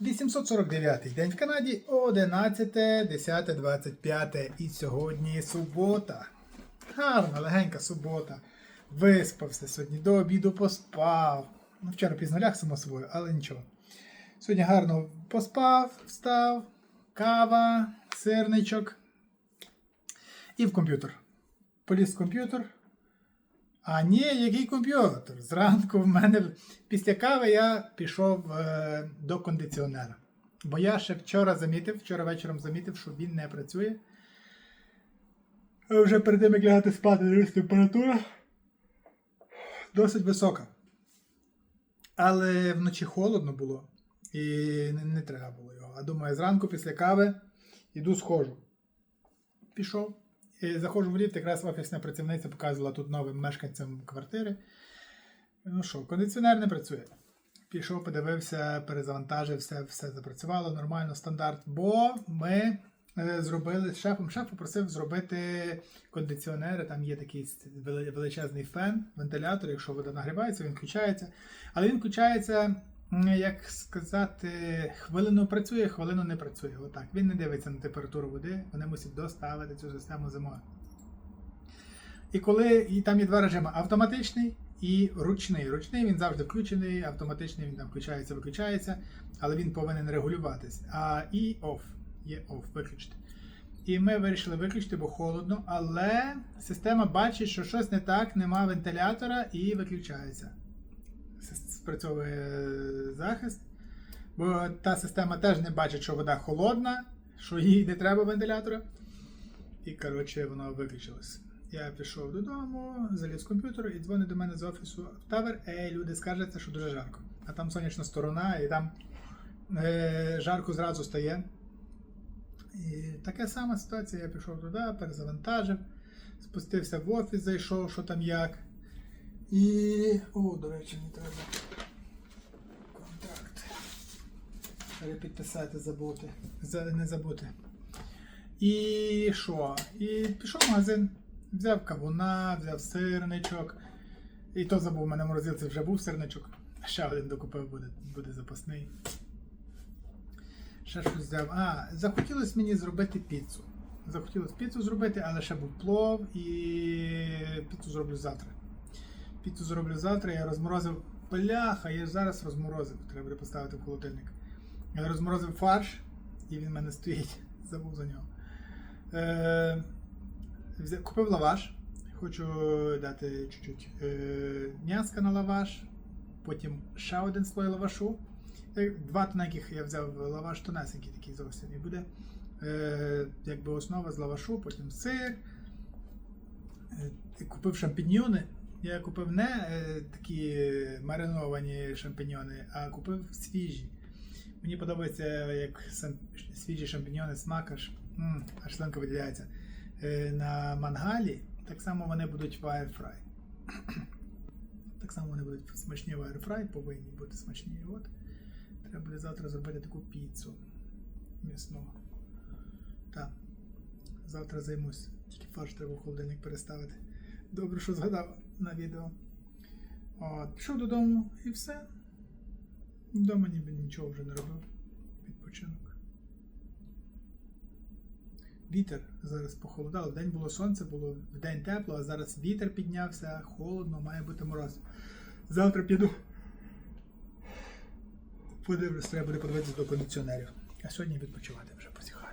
849 день в Канаді, 11, 10, 25 і сьогодні субота. Гарна, легенька субота. Виспався сьогодні, до обіду поспав. Ну, вчора пізно ляг, само собою, але нічого. Сьогодні гарно поспав, встав, кава, сирничок і в комп'ютер. Поліз в комп'ютер. А ні, який комп'ютер? Зранку в мене після кави я пішов е, до кондиціонера. Бо я ще вчора замітив, вчора вечором замітив, що він не працює. Вже перед тим, як лягати спати, дивлюсь, температура досить висока. Але вночі холодно було і не, не треба було його. А думаю, зранку після кави йду схожу. Пішов. Заходжу в ліфт, якраз офісна працівниця показувала тут новим мешканцям квартири. Ну що, кондиціонер не працює. Пішов, подивився, перезавантажив, все, все запрацювало нормально, стандарт. Бо ми е, зробили з шефом. Шеф попросив зробити кондиціонери. Там є такий величезний фен, вентилятор. Якщо вода нагрівається, він включається. Але він включається, як сказати, хвилину працює, хвилину не працює. Отак. Він не дивиться на температуру води, вони мусять доставити цю систему зимою. І коли і там є два режими: автоматичний і ручний. Ручний він завжди включений, автоматичний він там включається, виключається, але він повинен регулюватись. А і off, є off, виключити. І ми вирішили виключити, бо холодно, але система бачить, що щось не так, нема вентилятора і виключається. Спрацьовує захист. Бо та система теж не бачить, що вода холодна, що їй не треба вентилятора. І, коротше, воно виключилось. Я пішов додому, заліз в комп'ютер і дзвонить до мене з офісу в тавер. Ей, люди, скажеться, що дуже жарко. А там сонячна сторона, і там е, жарко зразу стає. І така сама ситуація. Я пішов туди, перезавантажив, спустився в офіс, зайшов, що там як. І. О, до речі, не треба. Контракт. Перепідписати, забути. За, не забути. І що? І пішов в магазин, взяв кавуна, взяв сирничок. І то забув, у мене в морозилці вже був сирничок. Ще один докупив, буде, буде запасний. Ще щось взяв. А, захотілося мені зробити піцу. Захотілося піцу зробити, але ще був плов і піцу зроблю завтра. Піцу зроблю завтра, я розморозив бляха, я зараз розморозив, треба буде поставити в холодильник. Я розморозив фарш, і він в мене стоїть. Забув за нього. Е, купив лаваш. Хочу дати чуть-чуть е, м'яска на лаваш. Потім ще один слой лавашу. Е, Два тоненьких я взяв лаваш тонесенький такий зовсім. І буде е, якби основа з лавашу, потім сир. Е, купив шампіньйони. Я купив не е, такі мариновані шампіньйони, а купив свіжі. Мені подобається, як сам, свіжі шампіньйони смак аж, м, аж слинка виділяється. Е, на мангалі так само вони будуть в airfry. Так само вони будуть смачні в airfry, повинні бути смачні. От. Треба буде завтра зробити таку піцу м'ясну. Так. Завтра займусь. Тільки фарш треба в холодильник переставити. Добре, що згадав на відео. От, пішов додому і все. Вдома ніби нічого вже не робив. Відпочинок. Вітер зараз похолодало. День було сонце, було в день тепло, а зараз вітер піднявся, холодно, має бути мороз. Завтра піду. Подивлюсь, треба буде подивитися до кондиціонерів. А сьогодні відпочивати вже посіх.